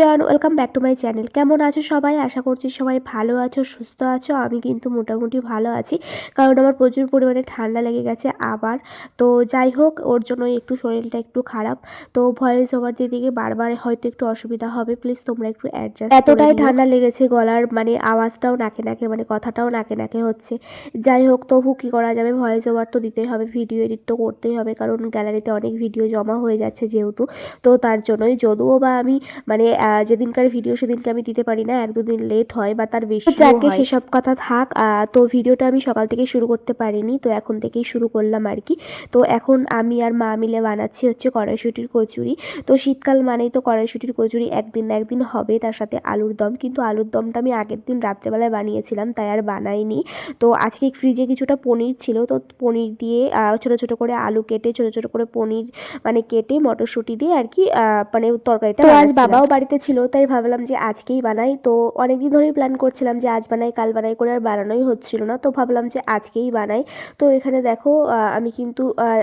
Everyone welcome back to my channel কেমন আছো সবাই? আশা করছি সবাই ভালো আছো সুস্থ আছো। আমি কিন্তু মোটামুটি ভালো আছি কারণ আমার প্রচুর পরিমাণে ঠান্ডা লেগে গেছে আবার। তো যাই হোক ওর জন্য একটু শরীরটা একটু খারাপ। তো ভয়েস ওভার দিদিকে বারবার হয়তো একটু অসুবিধা হবে। প্লিজ তোমরা একটু অ্যাডজাস্ট এতটাই ঠান্ডা লেগেছে গলার মানে আওয়াজটাও নাকে নাকে মানে কথাটাও নাকে নাকে হচ্ছে। যাই হোক তবু কী করা যাবে? ভয়েস ওভার তো দিতেই হবে ভিডিও এডিট তো করতেই হবে কারণ গ্যালারিতে অনেক ভিডিও জমা হয়ে যাচ্ছে যেহেতু। তো তার জন্যই যদিও বা আমি মানে যেদিনকার ভিডিও সেদিনকে আমি দিতে পারি না এক দুদিন লেট হয় বা তার বেশি যাকে সেসব কথা থাক তো ভিডিওটা আমি সকাল থেকে শুরু করতে পারিনি তো এখন থেকেই শুরু করলাম আর কি। তো এখন আমি আর মা মিলে বানাচ্ছি হচ্ছে কড়াইশুটির কচুরি। তো শীতকাল মানেই তো কড়াইশুটির কচুরি একদিন না একদিন হবে তার সাথে আলুর দম। কিন্তু আলুর দমটা আমি আগের দিন রাত্রেবেলায় বানিয়েছিলাম তাই আর বানাইনি। তো আজকে ফ্রিজে কিছুটা পনির ছিল তো পনির দিয়ে ছোট ছোট করে আলু কেটে ছোট ছোট করে পনির মানে কেটে মটরশুঁটি দিয়ে আর কি মানে তরকারিটা আজ বাবাও বাড়িতে ছিল, তাই ভাবলাম যে আজকেই বানাই। তো অনেকদিন ধরেই প্ল্যান করছিলাম যে আজ বানাই, কাল বানাই করে আর বানানোই হচ্ছিল না। তো ভাবলাম যে আজকেই বানাই। তো এখানে দেখো আমি কিন্তু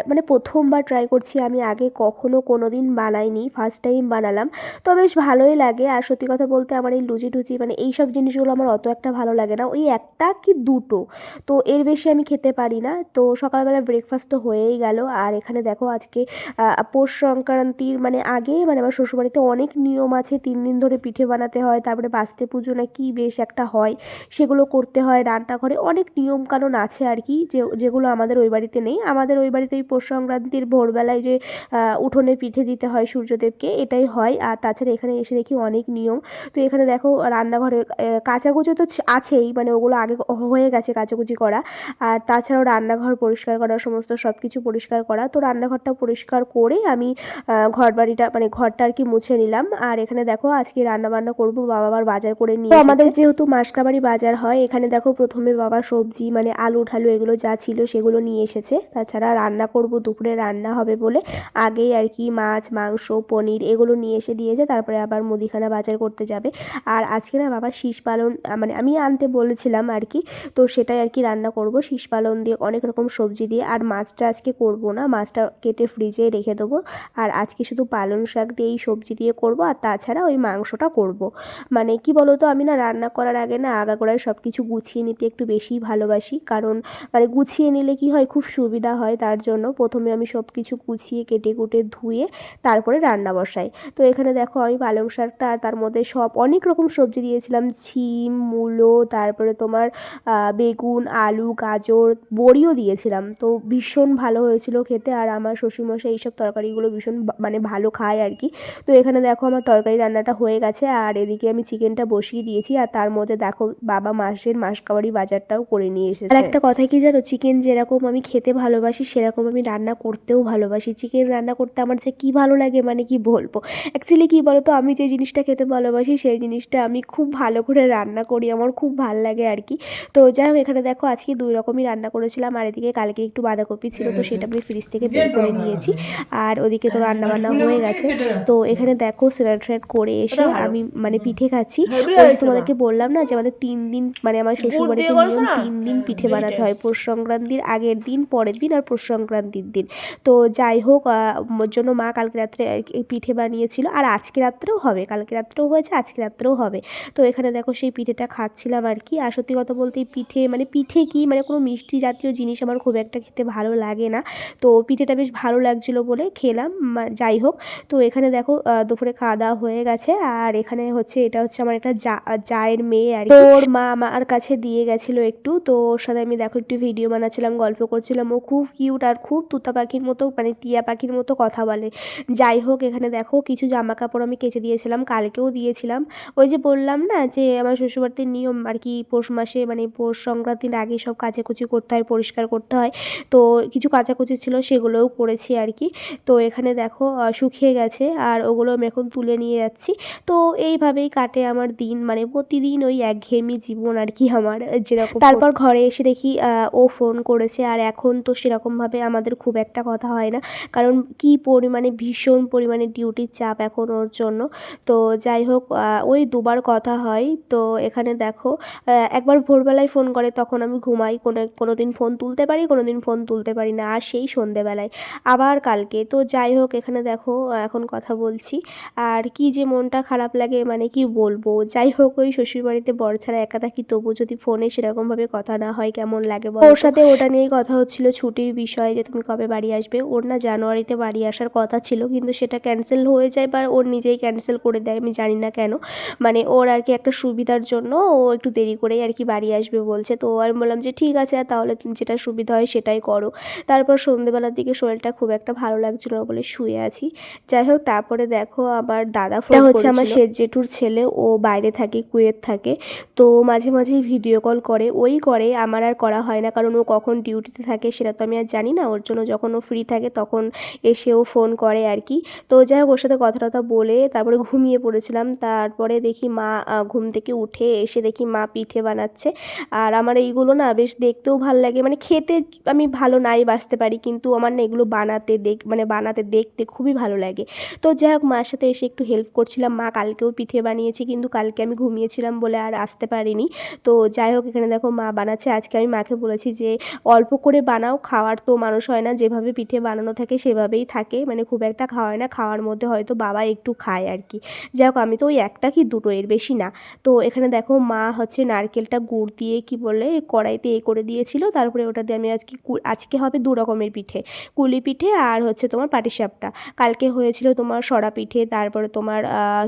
মানে প্রথমবার ট্রাই করছি। আমি আগে কখনো কোনো দিন বানাইনি ফার্স্ট টাইম বানালাম। তো বেশ ভালোই লাগে। আর সত্যি কথা বলতে আমার এই লুচি টুচি মানে এই সব জিনিসগুলো আমার অত একটা ভালো লাগে না। ওই একটা কি দুটো? তো এর বেশি আমি খেতে পারি না। তো সকালবেলা ব্রেকফাস্ট তো হয়েই গেল। আর এখানে দেখো আজকে পৌষ সংক্রান্তির মানে আগে মানে আমার শ্বশুরবাড়িতে অনেক নিয়ম আছে তিন দিন ধরে পিঠে বানাতে হয়, তারপরে বাস্তে পুজো না কী বেশ একটা হয়, সেগুলো করতে হয় রান্নাঘরে। অনেক নিয়ম কানুন আছে আর কি, যে, যেগুলো আমাদের ওই বাড়িতে নেই। আমাদের ওই বাড়িতে ওই পৌষ সংক্রান্তির ভোরবেলায় যে উঠোনে পিঠে দিতে হয় সূর্যদেবকে, এটাই হয়। আর তাছাড়া এখানে এসে দেখি অনেক নিয়ম। তো এখানে দেখো রান্নাঘরে কাচাকুচো তো আছেই মানে ওগুলো আগে হয়ে গেছে কাচাকুচি করা। আর তাছাড়াও রান্নাঘর পরিষ্কার করা, সমস্ত সব কিছু পরিষ্কার করা। তো রান্নাঘরটা পরিষ্কার করে আমি ঘর বাড়িটা মানে ঘরটা আর কি মুছে নিলাম। আর এখানে দেখো আজকে রান্না বান্না করব বাবা আবার বাজার করে নিয়ে আমাদের যেহেতু মাসকাবাড়ি বাজার হয় এখানে দেখো প্রথমে বাবা সবজি মানে আলু ঠালু এগুলো যা ছিল সেগুলো নিয়ে এসেছে। তাছাড়া রান্না করব দুপুরে রান্না হবে বলে। আগেই আর কি মাছ মাংস পনির এগুলো নিয়ে এসে দিয়েছে তারপরে আবার মুদিখানা বাজার করতে যাবে। আর আজকে না বাবা শীষ পালন মানে আমি আনতে বলেছিলাম আর কি তো সেটাই আর কি রান্না করব। শীষ পালন দিয়ে অনেক রকম সবজি দিয়ে আর মাছটা আজকে করব না মাছটা কেটে ফ্রিজে রেখে দেবো। আর আজকে শুধু পালং শাক দিয়ে এই সবজি দিয়ে করব আর তাছাড়া ওই মাংসটা করব। মানে কি বলো তো আমি না রান্না করার আগে না আগাগোড়ায় সব কিছু গুছিয়ে নিতে একটু বেশিই ভালোবাসি। কারণ মানে গুছিয়ে নিলে কি হয়, খুব সুবিধা হয় তার জন্য। প্রথমে আমি সব কিছু গুছিয়ে, কেটে কুটে ধুয়ে তারপরে রান্না বসাই। তো এখানে দেখো আমি পালং শাকটা আর তার মধ্যে সব অনেক রকম সবজি দিয়েছিলাম। ছিম মূলো, তারপরে তোমার বেগুন, আলু, গাজর, বড়িও দিয়েছিলাম। তো ভীষণ ভালো হয়েছিল খেতে। আর আমার শ্বশুরমশাই এইসব তরকারিগুলো ভীষণ মানে ভালো খায় আর কি। তো এখানে দেখো আমার তরকারি রান্নাটা হয়ে গেছে আর এদিকে আমি চিকেনটা বসিয়ে দিয়েছি আর তার মধ্যে দেখো বাবা মাসের মাসকাবারি বাজারটাও করে নিয়ে এসেছে। আর একটা কথা কি জানো? চিকেন যেরকম আমি খেতে ভালোবাসি, সেরকম আমি রান্না করতেও ভালোবাসি। চিকেন রান্না করতে আমার যে কি ভালো লাগে মানে কি বলব? অ্যাকচুয়ালি কি বলতো? আমি যে জিনিসটা খেতে ভালোবাসি, সেই জিনিসটা আমি খুব ভালো করে রান্না করি। আমার খুব ভালো লাগে আর কি। তো যাই হোক, এখানে দেখো আজকে দুই রকমই রান্না করেছিলাম। আর এদিকে কালকে একটু বাঁধাকপি ছিল, তো সেটা আমি ফ্রিজ থেকে বের করে নিয়েছি। আর ওদিকে তো রান্না বান্না হয়ে গেছে। তো এখানে দেখো স্যালাড করে এসে আমি মানে পিঠে খাচ্ছি। তোমাদেরকে বললাম না যে আমাদের তিন দিন মানে আমার শ্বশুর বাড়িতে নিয়ম তিন দিন পিঠে বানাতে হয়। পৌষ সংক্রান্তির আগের দিন পরের দিন আর পৌষ সংক্রান্তির দিন। তো যাই হোক জন্য মা কালকে রাত্রে পিঠে বানিয়েছিল। আর আজকে রাত্রেও হবে। কালকে রাত্রেও হয়েছে আজকে রাত্রেও হবে। তো এখানে দেখো সেই পিঠেটা খাচ্ছিলাম আর কি। আর সত্যি কথা বলতে এই পিঠে মানে পিঠে কি মানে কোনো মিষ্টি জাতীয় জিনিস আমার খুব একটা খেতে ভালো লাগে না। তো পিঠেটা বেশ ভালো লাগছিল বলে খেলাম যাই হোক। তো এখানে দেখো দুপুরে খাওয়া দাওয়া হয়ে গেছে আর এখানে হচ্ছে এটা হচ্ছে আমার একটা জায়ের মেয়ে আর কি। ওর মা আমার কাছে দিয়ে গেছিল একটু তো ওর সাথে আমি দেখো একটু ভিডিও বানাচ্ছিলাম গল্প করছিলাম। ও খুব কিউট আর খুব তুতা পাখির মতো মানে টিয়া পাখির মতো কথা বলে। যাই হোক এখানে দেখো কিছু জামা কাপড় আমি কেচে দিয়েছিলাম কালকেও দিয়েছিলাম। ওই যে বললাম না যে আমার শ্বশুরবাড়িতে নিয়ম আর কি পৌষ মাসে মানে পৌষ সংক্রান্তির আগে সব কাচাকুচি করতে হয় পরিষ্কার করতে হয়। তো কিছু কাচাকুচি ছিল সেগুলোও করেছি আর কি। তো এখানে দেখো শুকিয়ে গেছে আর ওগুলো আমি এখন তুলে নিয়ে যাচ্ছি। তো এইভাবেই কাটে আমার দিন। মানে প্রতিদিন ওই একঘেয়েমি জীবন আর কি আমার যেরকম তারপর? ঘরে এসে দেখি ও ফোন করেছে। আর এখন তো সেরকমভাবে আমাদের খুব একটা কথা হয় না। কারণ কি পরিমাণে ভীষণ পরিমাণে ডিউটির চাপ এখন ওর জন্য। তো যাই হোক ওই দুবার কথা হয়। তো এখানে দেখো একবার ভোরবেলায় ফোন করে তখন আমি ঘুমাই। কোনো কোনো দিন ফোন তুলতে পারি কোনো দিন ফোন তুলতে পারি না। আর সেই সন্ধেবেলায়। আবার কালকে। তো যাই হোক এখানে দেখো এখন কথা বলছি। আর কি যে মনটা খারাপ লাগে মানে কি বলব? যাই হোক, ওই শ্বশুরবাড়িতে বর ছাড়া একা থাকি তবু যদি ফোনে সেরকমভাবে কথা না হয়, কেমন লাগে ওর সাথে ওটা নিয়েই কথা হচ্ছিল ছুটির বিষয়ে যে তুমি কবে বাড়ি আসবে। ওর না জানুয়ারিতে বাড়ি আসার কথা ছিল, কিন্তু সেটা ক্যান্সেল হয়ে যায় বা ওর নিজেই ক্যান্সেল করে দেয়, আমি জানি না কেন। মানে ওর আর কি একটা সুবিধার জন্য ও একটু দেরি করেই আর কি বাড়ি আসবে বলছে। তো আমি বললাম যে, ঠিক আছে তাহলে যেটা সুবিধা হয় সেটাই করো। তারপর সন্ধেবেলার দিকে শরীরটা খুব একটা ভালো লাগছিল বলে শুয়ে আছি। যাই হোক, তারপরে দেখো, আমার দাদা ফোন হচ্ছে আমার শেষ জেঠুর ছেলে ও বাইরে থাকে কুয়েত থাকে। তো মাঝে মাঝেই ভিডিও কল করে। ওই করে আমার আর করা হয় না কারণ ও কখন ডিউটিতে থাকে সেটা তো আমি আর জানি না। ওর জন্য যখন ও ফ্রি থাকে তখন এসেও ফোন করে আর কি। তো যাই হোক ওর সাথে কথা টথা বলে তারপরে ঘুমিয়ে পড়েছিলাম। তারপরে দেখি মা ঘুম থেকে উঠে এসে দেখি মা পিঠে বানাচ্ছে। আর আমার এইগুলো না বেশ দেখতেও ভালো লাগে। মানে খেতে আমি ভালো নাই বাঁচতে পারি কিন্তু আমার না এগুলো বানাতে দেখ মানে বানাতে দেখতে খুবই ভালো লাগে। তো যাই হোক মার সাথে এসে একটু হেল্প করছিলাম, মা কালকেও পিঠে বানিয়েছি, কিন্তু কালকে আমি ঘুমিয়েছিলাম বলে আর আসতে পারিনি। তো যাই হোক, এখানে দেখো মা বানাচ্ছে। আজকে আমি মাকে বলেছি যে, অল্প করে বানাও, খাওয়ার তো মানুষ হয় না। যেভাবে পিঠে বানানো থাকে, সেভাবেই থাকে। মানে খুব একটা খাওয়ায় না, খাওয়ার মধ্যে হয়তো বাবা একটু খায় আর কি। যাই হোক, আমি তো ওই একটা কি দুটো, এর বেশি না। তো এখানে দেখো মা হচ্ছে নারকেলটা গুড় দিয়ে কি বলে, কড়াইতে এ করে দিয়েছিল। তারপরে ওটা দিয়ে আমি আজকে আজকে হবে দু রকমের পিঠে। কুলি পিঠে আর হচ্ছে তোমার পাটিসাপটা। কালকে হয়েছিল তোমার সরা পিঠে, তারপরে তোমার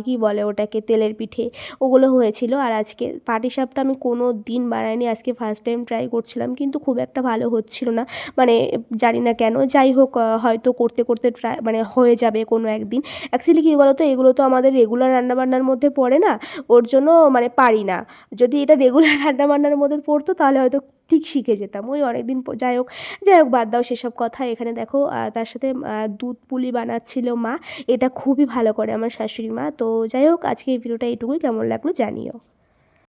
কি বলে ওটাকে, তেলের পিঠে, ওগুলো হয়েছিল। আর আজকে পাটিসাপটা আমি কোনো দিন বানাইনি, আজকে ফার্স্ট টাইম ট্রাই করছিলাম, কিন্তু খুব একটা ভালো হচ্ছিল না। মানে জানি না কেন, যাই হোক হয়তো করতে করতে ট্রাই মানে হয়ে যাবে কোনো একদিন। অ্যাকচুয়ালি কী বলতো, এগুলো তো আমাদের রেগুলার রান্নাবান্নার মধ্যে পড়ে না, ওর জন্য মানে পারি না। যদি এটা রেগুলার রান্নাবান্নার মধ্যে পড়তো, তাহলে হয়তো ঠিক শিখে যেতাম। ওই অনেকদিন যাই হোক যাই হোক, বাদ দাও সেসব কথা। এখানে দেখো তার সাথে দুধ পুলি বানাচ্ছিল মা। এটা খুবই ভালো করে আমার শাশুড়ি মা। তো যাই হোক, আজকে এই ভিডিওটা এটুকুই কেমন লাগল জানিও।